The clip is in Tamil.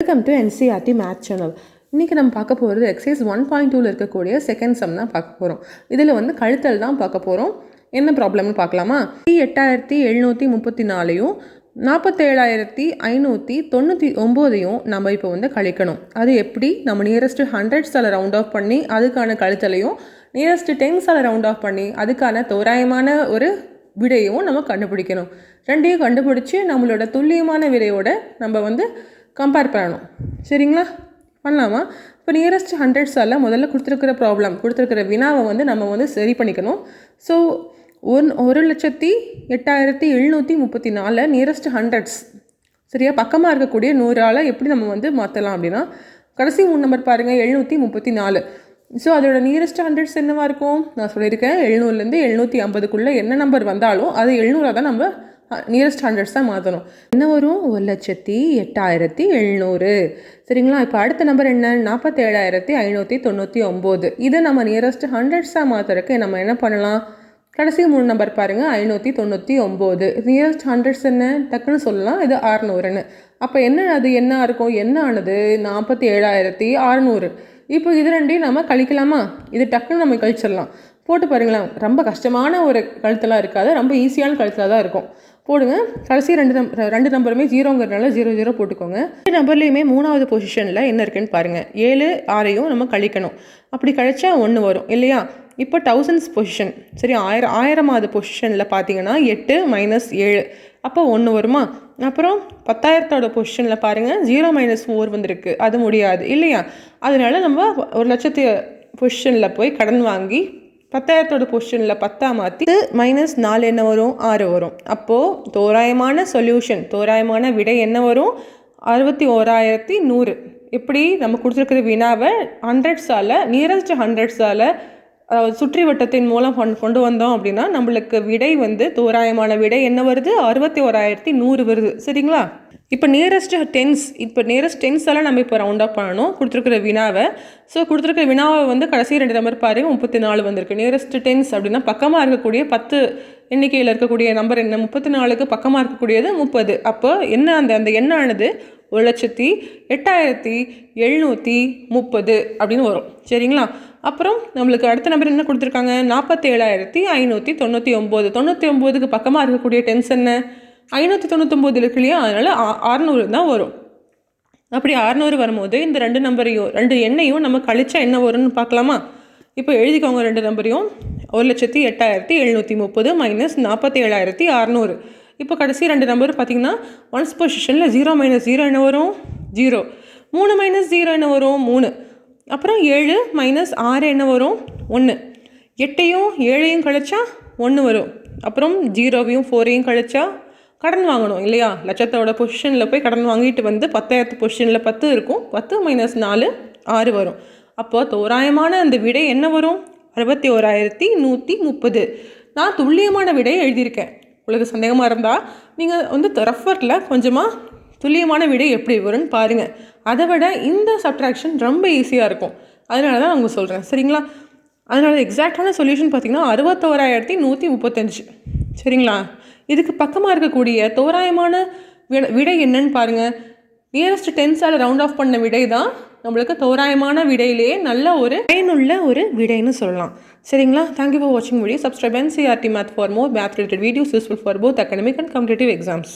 Welcome to NCERT math channel இன்றைக்கி நம்ம பார்க்க போகிறது எக்ஸைஸ் ஒன் பாயிண்ட் டூவில் இருக்கக்கூடிய செகண்ட் சம் தான் பார்க்க போகிறோம் இதில் வந்து கழுத்தல் தான் பார்க்க போகிறோம் என்ன ப்ராப்ளம்னு பார்க்கலாமா? எட்டாயிரத்தி எழுநூற்றி முப்பத்தி நாலையும் நாற்பத்தேழாயிரத்தி ஐநூற்றி தொண்ணூற்றி ஒம்போதையும் நம்ம இப்போ வந்து கழிக்கணும். அது எப்படி? நம்ம நியரஸ்ட் ஹண்ட்ரட்ஸால் ரவுண்ட் ஆஃப் பண்ணி அதுக்கான கழுத்தலையும் நியரஸ்ட் டென்ஸால் ரவுண்ட் ஆஃப் பண்ணி அதுக்கான தோராயமான ஒரு விடையும் நம்ம கண்டுபிடிக்கணும். ரெண்டையும் கண்டுபிடிச்சி நம்மளோட துல்லியமான விடையோட நம்ம வந்து கம்பேர் பண்ணணும். சரிங்களா? பண்ணலாமா? இப்போ நியரஸ்ட் ஹண்ட்ரட்ஸால் முதல்ல கொடுத்துருக்கிற ப்ராப்ளம் கொடுத்துருக்கிற வினாவை வந்து நம்ம வந்து சரி பண்ணிக்கணும். ஸோ ஒன் ஒரு லட்சத்தி எட்டாயிரத்தி எழுநூற்றி முப்பத்தி நாலு நியரஸ்ட் ஹண்ட்ரட்ஸ் சரியா? பக்கமாக இருக்கக்கூடிய நூறால் எப்படி நம்ம வந்து மாற்றலாம் அப்படின்னா கடைசி மூணு நம்பர் பாருங்கள் எழுநூற்றி முப்பத்தி நாலு. ஸோ அதோட நியரஸ்ட் ஹண்ட்ரட்ஸ் என்னவாக இருக்கும்? நான் சொல்லியிருக்கேன் எழுநூறுலேருந்து எழுநூற்றி ஐம்பதுக்குள்ளே என்ன நம்பர் வந்தாலும் அது எழுநூறாக தான் நம்ம நியரஸ்ட் ஹண்ட்ரட்ஸ் தான் மாற்றணும் என்ன வரும்? ஒரு லட்சத்தி எட்டாயிரத்தி எழுநூறு. சரிங்களா? இப்போ அடுத்த நம்பர் என்ன? நாற்பத்தேழாயிரத்தி ஐநூற்றி தொண்ணூற்றி ஒம்பது. இதை நம்ம நியரஸ்ட் ஹண்ட்ரட்ஸாக மாற்றுறதுக்கு நம்ம என்ன பண்ணலாம்? கடைசி மூணு நம்பர் பாருங்கள் ஐநூற்றி தொண்ணூற்றி ஒம்பது. நியரஸ்ட் ஹண்ட்ரட்ஸ் என்ன? டக்குன்னு சொல்லலாம். இது அறநூறுன்னு அப்போ என்ன அது? என்ன இருக்கும்? என்ன ஆனது? நாற்பத்தி ஏழாயிரத்தி அறநூறு இப்போ இது ரெண்டையும் நம்ம கழிக்கலாமா? இது டக்குன்னு நம்ம கழிச்சிடலாம். போட்டு பாருங்களேன். ரொம்ப கஷ்டமான ஒரு கழுத்தெல்லாம் இருக்காது. ரொம்ப ஈஸியான கழுத்தில் தான் இருக்கும். போடுங்க. கடைசி ரெண்டு நம் ரெண்டு நம்பருமே ஜீரோங்கிறதுனால ஜீரோ ஜீரோ போட்டுக்கோங்க. ரெண்டு நம்பர்லேயுமே மூணாவது பொசிஷனில் என்ன இருக்குன்னு பாருங்கள் ஏழு ஆறையும் நம்ம கழிக்கணும். அப்படி கழிச்சா ஒன்று வரும் இல்லையா? இப்போ தௌசண்ட்ஸ் பொசிஷன் சரி ஆயிரம் ஆயிரமாவது பொசிஷனில் பார்த்தீங்கன்னா எட்டு மைனஸ் ஏழு. அப்போ ஒன்று வருமா? அப்புறம் பத்தாயிரத்தோட பொசிஷனில் பாருங்கள் ஜீரோ மைனஸ் ஃபோர் வந்திருக்கு. அது முடியாது இல்லையா? அதனால நம்ம ஒரு லட்சத்து பொசிஷனில் போய் கடன் வாங்கி பத்தாயிரத்தோட பொசிஷனில் பத்தாக மாற்றி மைனஸ் நாலு என்ன வரும்? ஆறு வரும். அப்போது தோராயமான சொல்யூஷன் தோராயமான விடை என்ன வரும்? அறுபத்தி ஓராயிரத்தி நூறு. எப்படி நம்ம கொடுத்துருக்கிற வினாவை ஹண்ட்ரட்ஸால் நியரஸ்ட் ஹண்ட்ரட்ஸால் சுற்றி வட்டத்தின் மூலம் கொண்டு வந்தோம் அப்படின்னா நம்மளுக்கு விடை வந்து தோராயமான விடை என்ன வருது? அறுபத்தி ஓராயிரத்தி நூறு வருது. சரிங்களா? இப்போ நியரஸ்ட் டென்ஸ் இப்போ நியரஸ்ட் டென்ஸ் எல்லாம் நம்ம இப்போ ரவுண்ட் அப் பண்ணணும். கொடுத்துருக்குற வினாவை. ஸோ கொடுத்துருக்குற வினாவை வந்து கடைசி ரெண்டு நம்பர் பாரு முப்பத்தி நாலு வந்திருக்கு. நியரஸ்ட் டென்ஸ் அப்படின்னா பக்கமாக இருக்கக்கூடிய பத்து எண்ணிக்கையில் இருக்கக்கூடிய நம்பர் என்ன? முப்பத்தி நாலுக்கு பக்கமாக இருக்கக்கூடியது முப்பது. அப்போ என்ன அந்த அந்த எண்ணானது? ஒரு லட்சத்தி எட்டாயிரத்தி எழுநூற்றி முப்பது அப்படின்னு வரும். சரிங்களா? அப்புறம் நம்மளுக்கு அடுத்த நம்பர் என்ன கொடுத்துருக்காங்க? நாற்பத்தேழாயிரத்தி ஐநூற்றி தொண்ணூற்றி ஒம்பது. தொண்ணூற்றி ஒம்போதுக்கு பக்கமாக இருக்கக்கூடிய டென்ஸ் என்ன? ஐநூற்றி தொண்ணூத்தொம்பது இருக்கு இல்லையா? அதனால் அறநூறு தான் வரும். அப்படி அறநூறு வரும்போது இந்த ரெண்டு நம்பரையும் ரெண்டு எண்ணையும் நம்ம கழிச்சா என்ன வரும்னு பார்க்கலாமா? இப்போ எழுதிக்கோங்க ரெண்டு நம்பரையும். ஒரு லட்சத்தி எட்டாயிரத்தி எழுநூற்றி முப்பது மைனஸ் நாற்பத்தி ஏழாயிரத்தி அறநூறு இப்போ கடைசி ரெண்டு நம்பர் பார்த்தீங்கன்னா ஒன்ஸ் பொசிஷனில் ஜீரோ மைனஸ் ஜீரோ என்ன வரும்? ஜீரோ மூணு மைனஸ் ஜீரோ என்ன வரும்? மூணு. அப்புறம் ஏழு மைனஸ் ஆறு என்ன வரும்? ஒன்று எட்டையும் ஏழையும் கழிச்சா ஒன்று வரும். அப்புறம் ஜீரோவையும் ஃபோரையும் கழிச்சா கடன் வாங்கணும் இல்லையா? லட்சத்தோட பொசிஷனில் போய் கடன் வாங்கிட்டு வந்து பத்தாயிரத்து பொசிஷனில் பத்து இருக்கும். பத்து மைனஸ் நாலு ஆறு வரும். அப்போ தோராயமான அந்த விடை என்ன வரும்? அறுபத்தி ஓராயிரத்தி நூற்றி முப்பது. நான் துல்லியமான விடையை எழுதியிருக்கேன். உங்களுக்கு சந்தேகமாக இருந்தால் நீங்கள் வந்து ரெஃபரில் கொஞ்சமாக துல்லியமான விடை எப்படி வரும்னு பாருங்கள் அதை விட இந்த சப்ட்ராக்ஷன் ரொம்ப ஈஸியாக இருக்கும். அதனால தான் அவங்க சொல்கிறேன் சரிங்களா? அதனால எக்ஸாக்டான சொல்யூஷன் பார்த்திங்கன்னா அறுபத்தோராயிரத்தி நூற்றி முப்பத்தஞ்சு. சரிங்களா? இதுக்கு பக்கமாக இருக்கக்கூடிய தோராயமான விட விடை என்னன்னு பாருங்கள் நியரஸ்ட் டென்ஸால் ரவுண்ட் ஆஃப் பண்ண விடை தான் நம்மளுக்கு தோராயமான விடையிலேயே நல்ல ஒரு பயனுள்ள ஒரு விடைன்னு சொல்லலாம். சரிங்களா? தேங்க்யூ ஃபார் வாட்சிங் video subscribe NCERT math for more math related videos useful for both academic and competitive exams